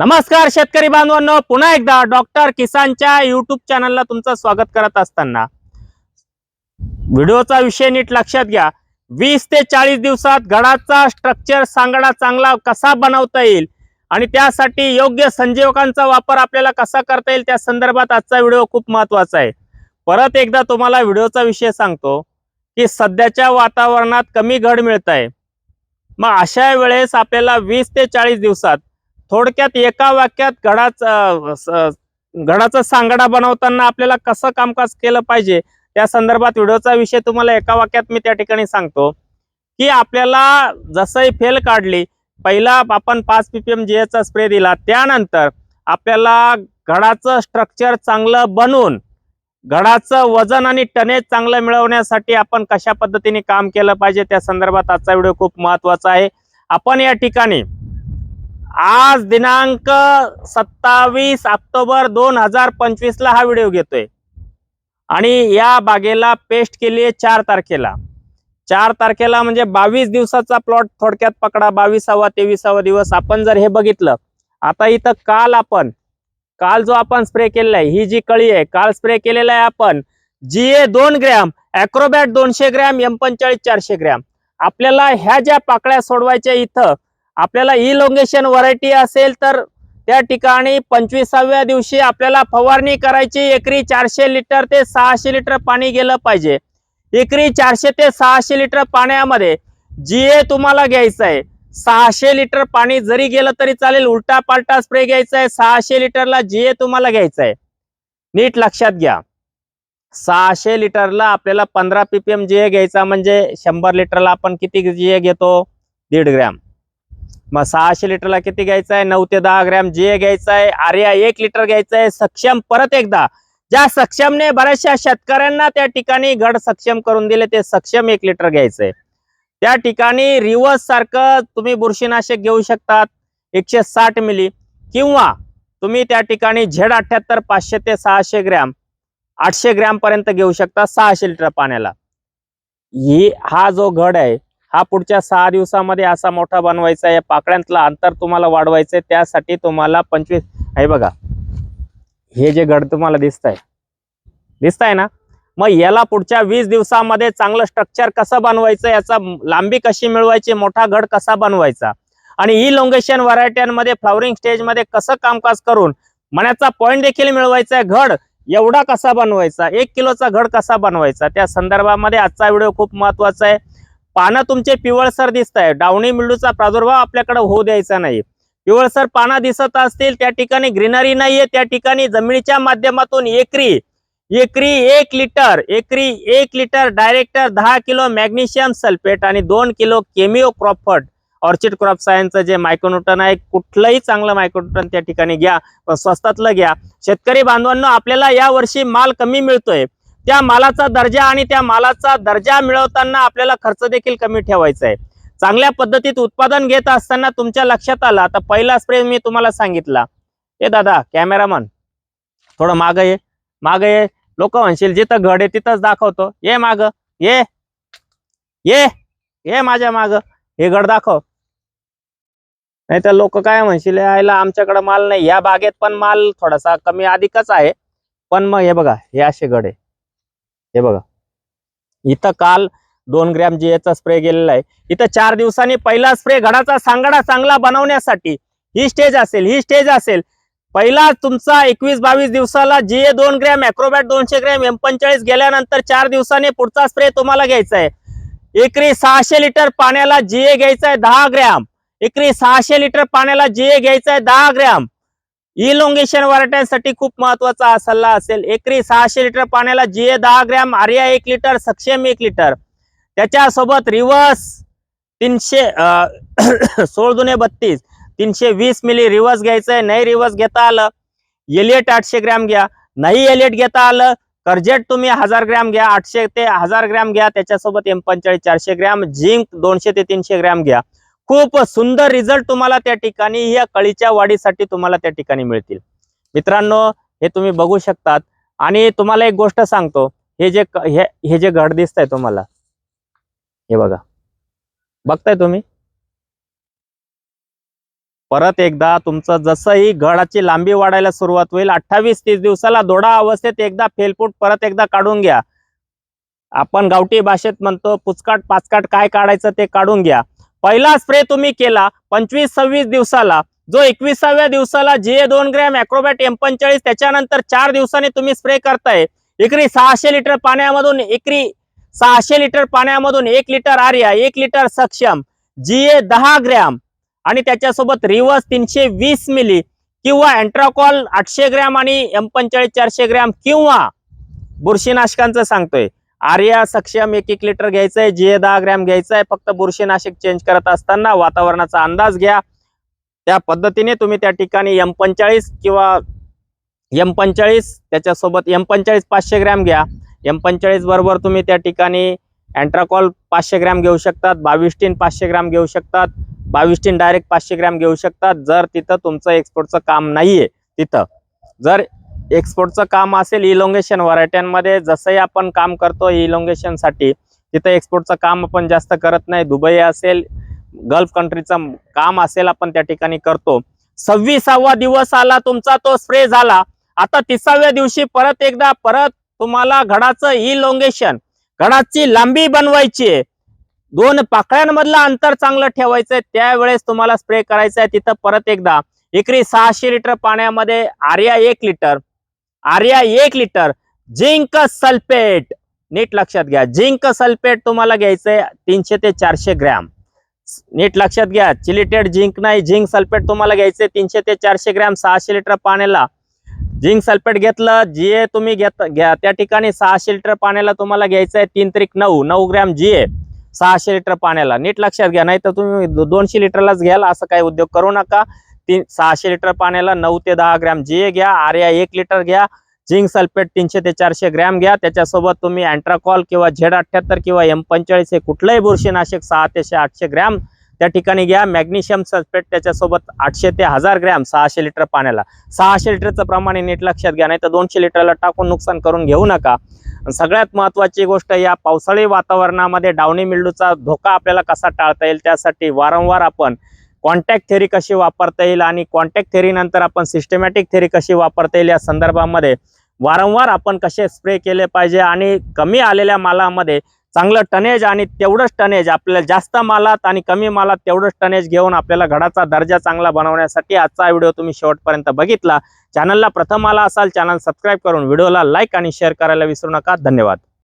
नमस्कार शेतकरी बांधवांनो. पुन्हा एकदा डॉक्टर किसानच्या युट्यूब चॅनलला तुमचं स्वागत करत असताना व्हिडिओचा विषय नीट लक्षात घ्या. वीस ते चाळीस दिवसात घडाचा स्ट्रक्चर सांगडा चांगला कसा बनवता येईल आणि त्यासाठी योग्य संजीवकांचा वापर आपल्याला कसा करता येईल त्या संदर्भात आजचा व्हिडिओ खूप महत्त्वाचा आहे. परत एकदा तुम्हाला व्हिडिओचा विषय सांगतो की सध्याच्या वातावरणात कमी घड मिळत आहे. मग अशा वेळेस आपल्याला वीस ते चाळीस दिवसात थोडक्यात एका वाक्यात घडाचा स- घडाचा सांगडा बनवताना आपल्याला कसं कामकाज केलं पाहिजे त्या संदर्भात व्हिडिओचा विषय तुम्हाला एका वाक्यात मी त्या ठिकाणी सांगतो की आपल्याला जसंही फेल काढली पहिला आपण पाच पीपीएम एचा स्प्रे दिला त्यानंतर आपल्याला घडाचं स्ट्रक्चर चांगलं बनवून घडाचं वजन आणि टनेज चांगलं मिळवण्यासाठी आपण कशा पद्धतीने काम केलं पाहिजे त्या संदर्भात आजचा व्हिडिओ खूप महत्त्वाचा आहे. आपण या ठिकाणी आज दिनांक सत्तावीस ऑक्टोबर दोन हजार पंचवीसला हा व्हिडिओ घेतोय. आणि या बागेला पेस्ट केली आहे चार तारखेला. चार तारखेला म्हणजे बावीस दिवसाचा प्लॉट थोडक्यात पकडा. बावीसावा तेवीसावा दिवस आपण जर हे बघितलं आता इथं काल आपण काल जो आपण स्प्रे केलेला आहे ही जी कळी आहे काल स्प्रे केलेला आहे आपण जी ए दोन ग्रॅम अॅक्रोबॅट दोनशे ग्रॅम एम पंचाळीस चारशे ग्रॅम. आपल्याला ह्या ज्या पाकळ्या सोडवायच्या इथं आपल्याला इलोंगेशन व्हरायटी असेल तर त्या ठिकाणी पंचवीसाव्या दिवशी आपल्याला फवारणी करायची. एकरी चारशे लिटर ते सहाशे लिटर पाणी गेलं पाहिजे. एकरी चारशे ते सहाशे लिटर पाण्यामध्ये जी ए तुम्हाला घ्यायचं आहे सहाशे लिटर पाणी जरी गेलं तरी चालेल उलटा पालटा स्प्रे घ्यायचा आहे सहाशे लिटरला जी ए तुम्हाला घ्यायचं आहे. नीट लक्षात घ्या. सहाशे लिटरला आपल्याला पंधरा पीपीएम जी ए घ्यायचा म्हणजे शंभर लिटरला आपण किती जी ए घेतो? दीड ग्रॅम. मग सहाशे लिटरला किती घ्यायचं आहे नऊ ते दहा ग्रॅम जे घ्यायचं आहे आर्या एक लिटर घ्यायचं आहे सक्षम परत एकदा. ज्या सक्षमने बऱ्याचशा शेतकऱ्यांना त्या ठिकाणी घड सक्षम करून दिले ते सक्षम एक लिटर घ्यायचंय. त्या ठिकाणी रिवर्स सारखं तुम्ही बुरशीनाशक घेऊ शकतात एकशे साठ मिली किंवा तुम्ही त्या ठिकाणी झेड अठ्याहत्तर पाचशे ते सहाशे ग्रॅम आठशे ग्रॅम पर्यंत घेऊ शकता सहाशे लिटर पाण्याला. ही हा जो घड आहे हा पुढच्या सहा दिवसामध्ये असा मोठा बनवायचा आहे. पाकळ्यांतला अंतर तुम्हाला वाढवायचं आहे. त्यासाठी तुम्हाला पंचवीस हे बघा. हे जे घड तुम्हाला दिसत आहे दिसत आहे ना? मग याला पुढच्या वीस दिवसामध्ये चांगलं स्ट्रक्चर कसं बनवायचं? याचा लांबी कशी मिळवायची? मोठा घड कसा बनवायचा? आणि ही लोंगेशन व्हरायट्यांमध्ये फ्लॉवरिंग स्टेजमध्ये कसं कामकाज करून मण्याचा पॉईंट देखील मिळवायचा आहे. घड एवढा कसा बनवायचा? एक किलोचा घड कसा बनवायचा? त्या संदर्भामध्ये आजचा व्हिडिओ खूप महत्त्वाचा आहे. पानं तुमचे पिवळसर दिसत आहे डावणी मिल्डूचा प्रादुर्भाव आपल्याकडे होऊ द्यायचा नाही. पिवळसर पानं दिसत असतील त्या ठिकाणी ग्रीनरी नाहीये त्या ठिकाणी जमिनीच्या माध्यमातून एकरी एकरी एक लिटर एकरी एक लिटर डायरेक्टर दहा किलो मॅग्नेशियम सल्फेट आणि दोन kilo Chemio Cropfert Orchid crop सायन्सचं जे मायक्रोन्यूटन आहे कुठलंही चांगलं मायक्रोन्यूटन त्या ठिकाणी घ्या पण स्वस्तातलं घ्या. शेतकरी बांधवांना आपल्याला या वर्षी माल कमी मिळतोय. त्या मालाचा दर्जा आणि त्या मालाचा दर्जा मिळवताना आपल्याला खर्च देखील कमी ठेवायचा आहे. चांगल्या पद्धतीत उत्पादन घेत असताना तुमच्या लक्षात आलं. आता पहिला स्प्रे मी तुम्हाला सांगितला. ए दादा कॅमेरामन थोडं माग ये. माग ये. लोक म्हणशील जिथं घड आहे तिथंच दाखवतो. ये माग. ये. ये. ये माझ्या माग. हे घड दाखव. नाही तर लोक काय म्हणशील यायला आमच्याकडे माल नाही. या बागेत पण माल थोडासा कमी अधिकच आहे. पण मग हे बघा हे असे घड आहे. हे बघा. इथं काल दोन ग्रॅम जी चा स्प्रे गेलेला आहे. इथं चार दिवसांनी पहिला स्प्रे घडाचा सांगडा चांगला बनवण्यासाठी ही स्टेज असेल ही स्टेज असेल. पहिला तुमचा एकवीस बावीस दिवसाला जी ए दोन ग्रॅम अॅक्रोबॅट दोनशे ग्रॅम एम पंचेचाळीस गेल्यानंतर चार दिवसांनी पुढचा स्प्रे तुम्हाला घ्यायचा आहे. एकरी सहाशे लिटर पाण्याला जी ए घ्यायचा आहे दहा ग्रॅम. एकरी सहाशे लिटर पाण्याला जी ए घ्यायचा आहे दहा ग्रॅम. इलोंगेशन वराट्यांसाठी खूप महत्त्वाचा हा सल्ला असेल. एकरी सहाशे लिटर पाण्याला जी ए दहा ग्रॅम आर्या एक लिटर सक्षम एक लिटर. त्याच्यासोबत रिवर्स तीनशे सोळ दुने बत्तीस तीनशे वीस मिली रिवर्स घ्यायचंय. नाही रिवर्स घेता आलं एलिएट आठशे ग्रॅम घ्या. नाही एलिएट घेता आलं कर्जेट तुम्ही हजार ग्रॅम घ्या आठशे ते हजार ग्रॅम घ्या. त्याच्यासोबत एम पंचेचाळीस चारशे ग्रॅम झिंक दोनशे ते तीनशे ग्रॅम घ्या. खूप सुंदर रिझल्ट तुम्हाला त्या ठिकाणी या कळीच्या वाढीसाठी तुम्हाला त्या ठिकाणी मिळतील. मित्रांनो हे तुम्ही बघू शकतात. आणि तुम्हाला एक गोष्ट सांगतो. हे जे हे हे जे घड दिसतंय तुम्हाला हे बघा. बघताय तुम्ही? परत एकदा तुमचं जसंही घडाची लांबी वाढायला सुरुवात होईल अठ्ठावीस तीस दिवसाला दोडा अवस्थेत एकदा फेलफूट परत एकदा काढून घ्या. आपण गावठी भाषेत म्हणतो पुचकाट पाचकाट काय काढायचं ते काढून घ्या. पहिला स्प्रे तुम्ही केला पंचवीस सव्वीस दिवसाला. जो एकविसाव्या दिवसाला जे दोन ग्रॅम अॅक्रोबॅट एम पंचेचाळीस त्याच्यानंतर चार दिवसांनी तुम्ही स्प्रे करताय. एकरी सहाशे लिटर पाण्यामधून एकरी सहाशे लिटर पाण्यामधून एक लिटर आर्या एक लिटर सक्षम जी ए दहा ग्रॅम आणि त्याच्यासोबत रिवर्स तीनशे वीस मिली किंवा अँट्राकॉल आठशे ग्रॅम आणि एम पंचेचाळीस चारशे ग्रॅम किंवा बुरशीनाशकांचं सांगतोय. आर्या सक्षम एक एक लिटर घ्यायचंय जे दहा ग्रॅम घ्यायचंय फक्त बुरशीनाशक चेंज करत असताना वातावरणाचा अंदाज घ्या. त्या पद्धतीने तुम्ही त्या ठिकाणी एम पंचाळीस किंवा एम पंचाळीस त्याच्यासोबत एम पंचाळीस पाचशे ग्रॅम घ्या. एम पंचाळीस बरोबर तुम्ही त्या ठिकाणी अँट्राकॉल पाचशे ग्रॅम घेऊ शकतात बावीस टीन पाचशे ग्रॅम घेऊ शकतात बावीस टीन डायरेक्ट पाचशे ग्रॅम घेऊ शकतात जर तिथं तुमचं एक्सपोर्टचं काम नाहीये तिथं. जर एक्सपोर्टचं काम असेल इलोंगेशन व्हरायट्यांमध्ये जसंही आपण काम करतो इलोंगेशनसाठी तिथं एक्सपोर्टचं काम आपण जास्त करत नाही. दुबई असेल गल्फ कंट्रीचं काम असेल आपण त्या ठिकाणी करतो. सव्वीसावा दिवस आला तुमचा तो स्प्रे झाला. आता तिसाव्या दिवशी परत एकदा परत तुम्हाला घडाचं इलोंगेशन घडाची लांबी बनवायची आहे. दोन पाकळ्यांमधलं अंतर चांगलं ठेवायचंय त्यावेळेस तुम्हाला स्प्रे करायचा आहे. तिथं परत एकदा. एकरी सहाशे लिटर पाण्यामध्ये आर्या एक लिटर आर्या एक लिटर जिंक सल्फेट. नीट लक्षात घ्या जिंक सल्फेट तुम्हाला घ्यायचंय तीनशे ते चारशे ग्रॅम. नीट लक्षात घ्या चिलिटेड जिंक नाही जिंक सल्फेट तुम्हाला घ्यायचंय तीनशे ते चारशे ग्रॅम सहाशे लिटर पाण्याला. जिंक सल्फेट घेतलं जे तुम्ही घेत घ्या त्या ठिकाणी सहाशे लिटर पाण्याला तुम्हाला घ्यायचंय तीन त्रिक नऊ नऊ ग्रॅम जी ए सहाशे लिटर पाण्याला. नीट लक्षात घ्या नाही तर तुम्ही दोनशे लिटरलाच घ्याल असं काही उद्योग करू नका. तीन सहाशे लिटर पाण्याला नऊ ते दहा ग्रॅम जे ए घ्या आर्या एक लिटर घ्या झिंक सल्फेट तीनशे ते चारशे ग्रॅम घ्या. त्याच्यासोबत तुम्ही अँट्राकॉल किंवा झेड अठ्ठ्याहत्तर किंवा एम पंचेचाळीस हे कुठलंही बुरशीनाशक सहा ते आठशे ग्रॅम त्या ठिकाणी घ्या. मॅग्नेशियम सल्फेट त्याच्यासोबत आठशे ते हजार ग्रॅम सहाशे लिटर पाण्याला. सहाशे लिटरचं प्रमाण हे नीट लक्षात घ्या नाही तर दोनशे लिटरला टाकून नुकसान करून घेऊ नका. सगळ्यात महत्वाची गोष्ट या पावसाळी वातावरणामध्ये डावणी मिल्डूचा धोका आपल्याला कसा टाळता येईल त्यासाठी वारंवार आपण कॉन्टॅक्ट थेरी कशी वापरता येईल आणि कॉन्टॅक्ट थेरी नंतर आपण सिस्टमॅटिक थेरी कशी वापरता येईल या संदर्भामध्ये वारंवार आपण कसे स्प्रे केले पाहिजे आणि कमी आलेल्या मालामध्ये चांगलं टनेज आणि तेवढंच टनेज आपल्याला जास्त मालात आणि कमी मालात तेवढंच टनेज घेऊन आपल्याला घडाचा दर्जा चांगला बनवण्यासाठी आजचा व्हिडिओ तुम्ही शेवटपर्यंत बघितला. चॅनलला प्रथम आला असाल चॅनल सबस्क्राईब करून व्हिडिओला लाईक आणि शेअर करायला विसरू नका. धन्यवाद.